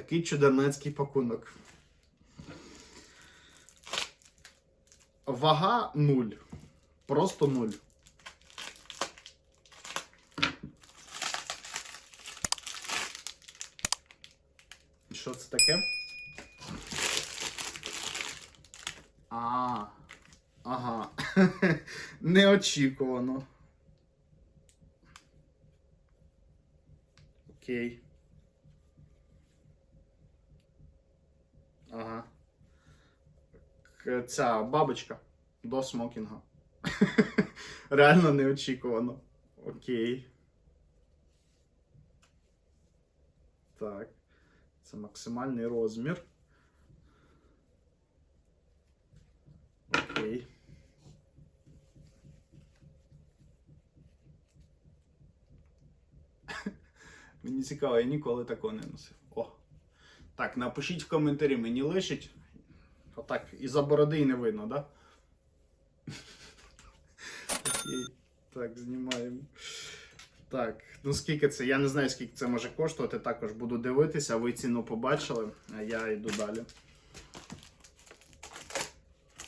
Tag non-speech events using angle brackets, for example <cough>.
Такий чудернацький пакунок. Вага 0. Просто 0. Що це таке? А. Ага. <laughs> Неочікувано. Окей. Ага. Ця бабочка до смокінга. <laughs> Реально неочікувано. Окей. Так. Це максимальний розмір. Окей. <laughs> Мені цікаво, я ніколи такого не носив. О. Так, напишіть в коментарі, мені лишить. Отак, і за бороди і не видно, да? Окей. Так, знімаємо. Так, ну скільки це? Я не знаю, скільки це може коштувати. Також буду дивитися, ви ціну побачили, а я йду далі.